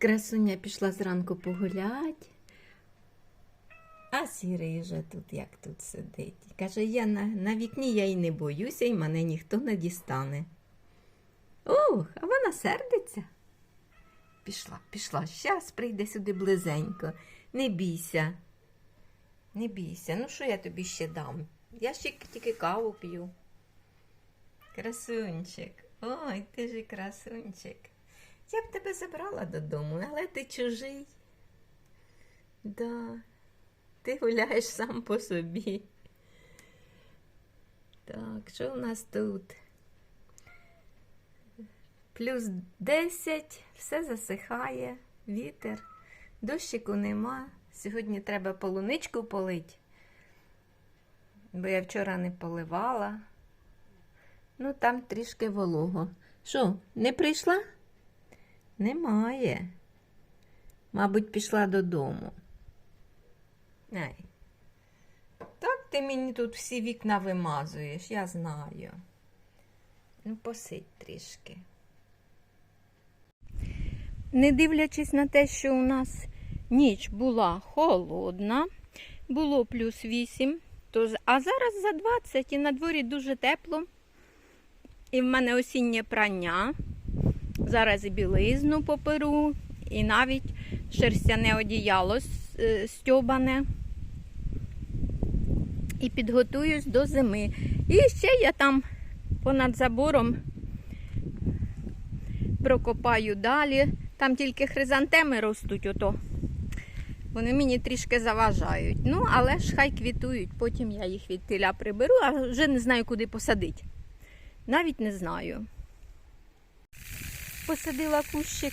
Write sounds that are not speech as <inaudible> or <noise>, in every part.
Красуня пішла зранку погулять, а сірий вже тут як тут сидить. Каже, я на, на вікні я й не боюся, і мене ніхто не дістане. Ух, а вона сердиться. Пішла, пішла, щас прийде сюди близенько. Не бійся. Не бійся, ну що я тобі ще дам? Я ще тільки каву п'ю. Красунчик. Ой, ти ж красунчик. Я б тебе забрала додому, але ти чужий. Да, ти гуляєш сам по собі. Так, що у нас тут? Плюс 10, все засихає, вітер, дощику нема. Сьогодні треба полуничку полить, бо я вчора не поливала. Ну, там трішки волого. Що, не прийшла? Немає. Мабуть, пішла додому. Ай. Так ти мені тут всі вікна вимазуєш, я знаю. Ну, посидь трішки. Не дивлячись на те, що у нас ніч була холодна, було плюс 8, то, з- а зараз за 20 і на дворі дуже тепло. І в мене осіннє прання. Зараз і білизну поперу, і навіть шерстяне одіяло е, стьобане. І підготуюсь до зими. І ще я там понад забором прокопаю далі. Там тільки хризантеми ростуть, ото. Вони мені трішки заважають. Ну, але ж хай квітують, потім я їх від тиля приберу, а вже не знаю, куди посадити. Навіть не знаю. Посадила кущик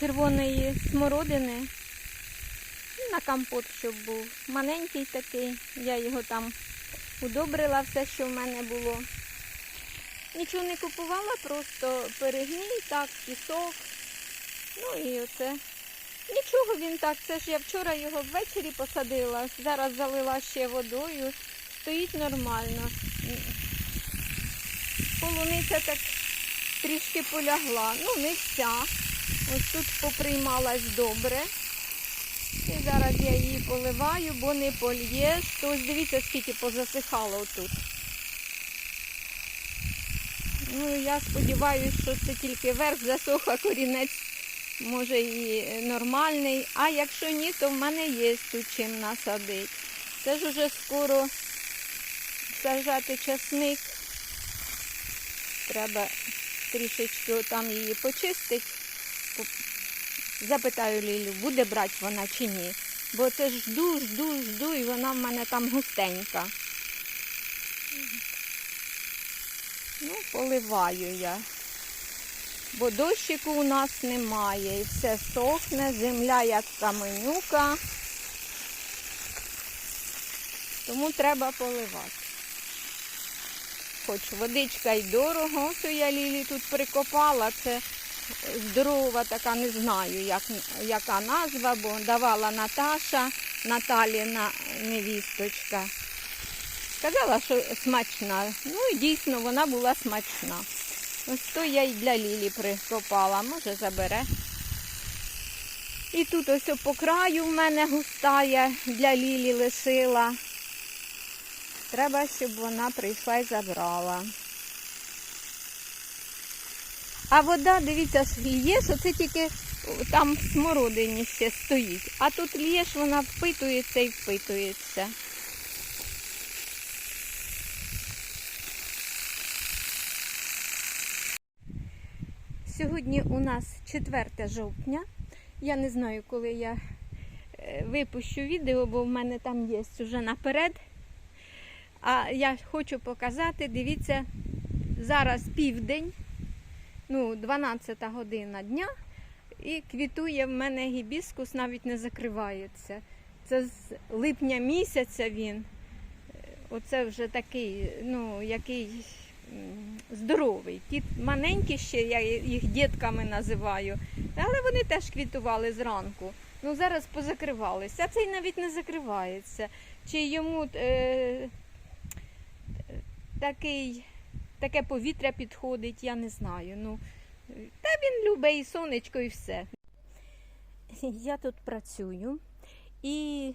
червоної смородини на компот, щоб був. Маленький такий. Я його там удобрила все, що в мене було. Нічого не купувала, просто перегній, так, пісок. Ну і оце. Нічого він так. Це ж я вчора його ввечері посадила. Зараз залила ще водою. Стоїть нормально. Полуниця так трішки полягла. Ну, не вся. Ось тут поприймалась добре. І зараз я її поливаю, бо не польєш. То ось дивіться, скільки позасихало тут. Ну, я сподіваюся, що це тільки верх засох, корінець може і нормальний. А якщо ні, то в мене є тут чим насадити. Це ж уже скоро сажати часник. Треба трішечки там її почистити. Запитаю Лілю, буде брати вона чи ні. Бо це жду, жду, жду, і вона в мене там густенька. Ну, поливаю я. Бо дощику у нас немає. І все сохне, земля як каменюка. Тому треба поливати. Хоч водичка й дорого, ось я Лілі тут прикопала, це здорова така, не знаю, як, яка назва, бо давала Наташа, Наталіна невісточка. Сказала, що смачна. Ну і дійсно вона була смачна. Ось то я й для Лілі прикопала, може забере. І тут ось по краю в мене густає, для Лілі лишила. Треба, щоб вона прийшла і забрала. А вода, дивіться, ж лє, що це тільки там в смородині ще стоїть. А тут лєш, вона впитується і впитується. Сьогодні у нас 4 жовтня. Я не знаю, коли я е, випущу відео, бо в мене там є вже наперед. А я хочу показати, дивіться, зараз південь, ну, 12 година дня, і квітує в мене гібіскус, навіть не закривається. Це з липня місяця він. Оце вже такий, ну, який здоровий. Ті маленькі ще, я їх дітками називаю, але вони теж квітували зранку. Ну, зараз позакривалися. А цей навіть не закривається. Чи йому е, такий, таке повітря підходить, я не знаю. Ну, та він любить і сонечко, і все. я тут працюю. І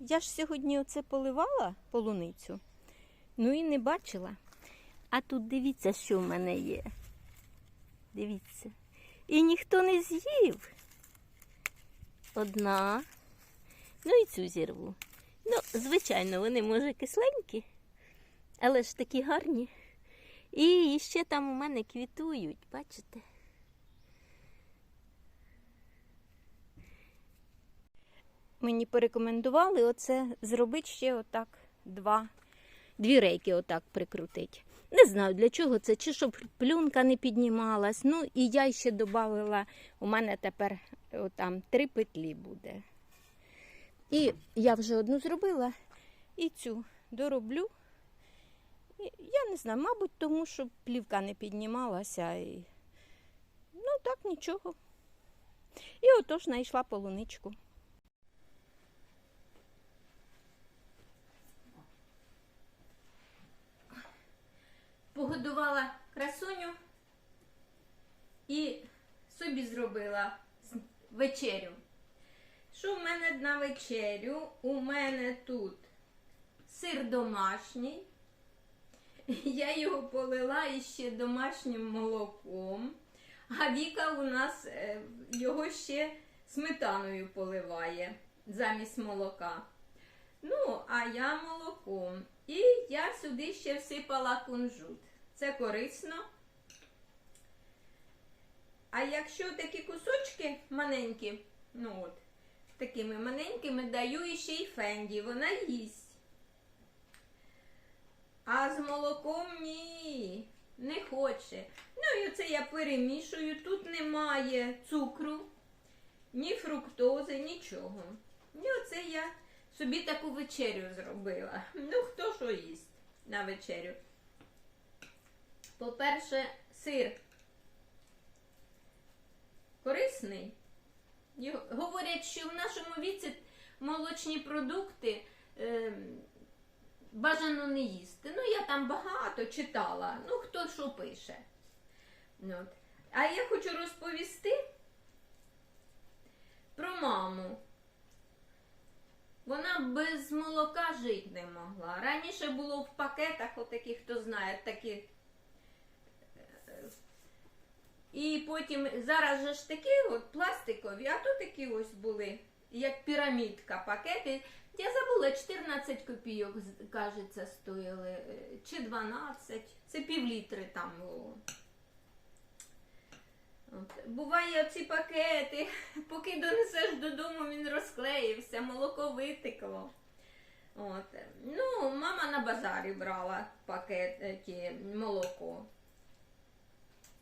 я ж сьогодні оце поливала полуницю, ну і не бачила. А тут дивіться, що в мене є. Дивіться. І ніхто не з'їв. Одна. Ну і цю зірву. Ну, звичайно, вони, може, кисленькі, але ж такі гарні. І ще там у мене квітують, бачите? Мені порекомендували оце зробити ще отак два, дві рейки отак прикрутити. Не знаю для чого це, чи щоб плюнка не піднімалась. Ну і я ще додала, у мене тепер там три петлі буде. І я вже одну зробила і цю дороблю. Я не знаю, мабуть, тому що плівка не піднімалася. І... Ну так, нічого. І отож знайшла полуничку. Погодувала красуню і собі зробила вечерю. Що в мене на вечерю? У мене тут сир домашній. <laughs> Я його полила іще домашнім молоком. А Віка у нас е, його ще сметаною поливає замість молока. Ну, а я молоком. І я сюди ще всипала кунжут. Це корисно. А якщо такі кусочки маленькі, ну от, такими маленькими даю ще й фенді, вона їсть. А з молоком ні, не хоче. Ну і оце я перемішую. Тут немає цукру, ні фруктози, нічого. І оце я собі таку вечерю зробила. Ну, хто що їсть на вечерю. По-перше, сир корисний. Говорять, що в нашому віці молочні продукти е, бажано не їсти. Ну, я там багато читала, ну хто що пише. Ну, От. А я хочу розповісти про маму. Вона без молока жити не могла. Раніше було в пакетах, отакі, хто знає, такі. е, І потім зараз же ж такі от пластикові, а то такі ось були, як пірамідка пакети. Я забула 14 копійок, кажеться, стоїли, е, чи 12. Це півлітри там було. Буває оці пакети, <laughs> поки донесеш додому, він розклеївся, молоко витекло. От. Ну, мама на базарі брала пакет молоко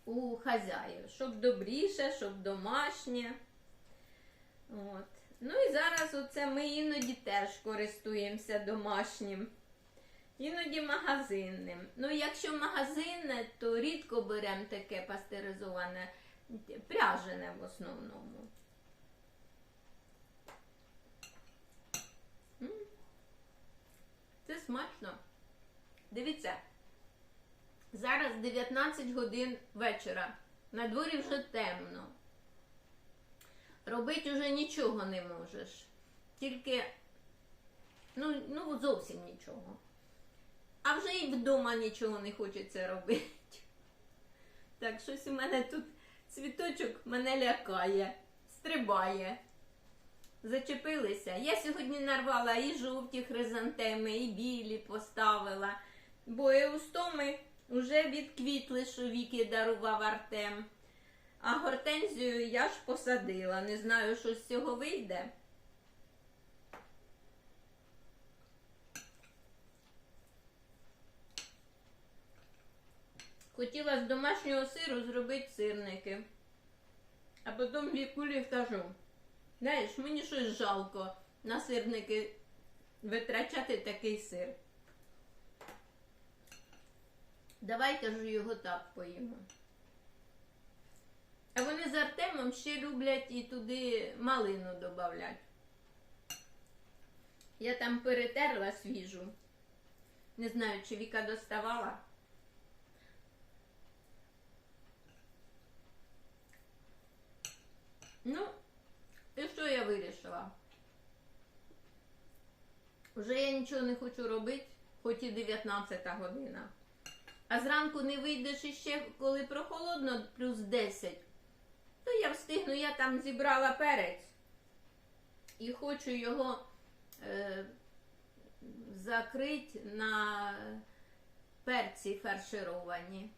у хазяїв, щоб добріше, щоб домашнє. От. Ну і зараз оце ми іноді теж користуємося домашнім. Іноді магазинним. Ну, якщо магазинне, то рідко беремо таке пастеризоване, пряжене в основному. Це смачно. Дивіться, зараз 19 годин вечора. На дворі вже темно. Робити вже нічого не можеш. Тільки, ну, ну зовсім нічого. А вже і вдома нічого не хочеться робити. Так, щось у мене тут цвіточок мене лякає, стрибає. Зачепилися. Я сьогодні нарвала і жовті хризантеми, і білі поставила. Бо еустоми вже відквітли, що віки дарував Артем. А гортензію я ж посадила. Не знаю, що з цього вийде. Хотіла з домашнього сиру зробити сирники. А потім вікулі кажу. Знаєш, мені щось жалко на сирники витрачати такий сир. Давай, кажу, його так поїмо. А вони з Артемом ще люблять і туди малину додавати. Я там перетерла свіжу. Не знаю, чи Віка доставала. Ну, і що я вирішила? Вже я нічого не хочу робити, хоч і 19 година. А зранку не вийдеш іще, коли прохолодно, плюс 10, то я встигну, я там зібрала перець і хочу його е, закрити на перці фаршировані.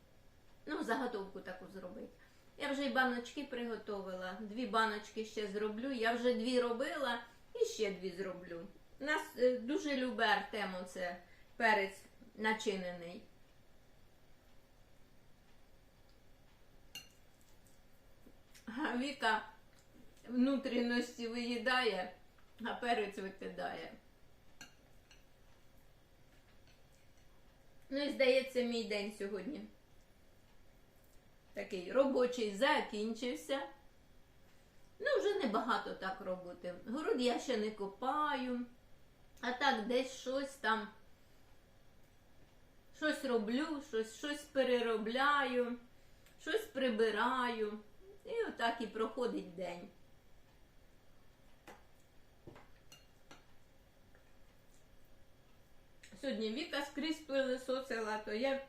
Ну, заготовку таку зробити. Я вже й баночки приготувала. Дві баночки ще зроблю. Я вже дві робила і ще дві зроблю. Нас е, дуже любить Артем оце перець начинений. А Віка внутрішності виїдає, а перець викидає. Ну і здається, мій день сьогодні. Такий робочий закінчився. Ну, вже небагато так роботи. Город я ще не копаю, а так десь щось там. Щось роблю, щось, щось переробляю, щось прибираю. І отак і проходить день. Сьогодні Віка скрізь пилисосила, то я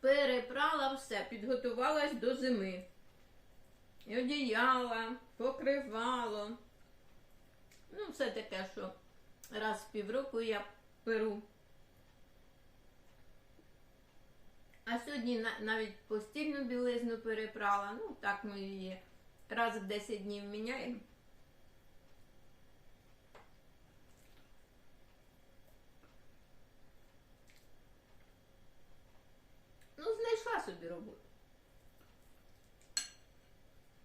перепрала все, підготувалась до зими. І одіяла, покривало. Ну, все таке, що раз в півроку я перу. А сьогодні навіть постільну білизну перепрала. Ну, так ми її раз в 10 днів міняємо. Ну, знайшла собі роботу.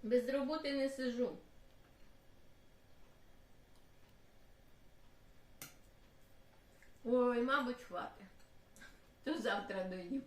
Без роботи не сижу. Ой, мабуть, хватить. То завтра доїм.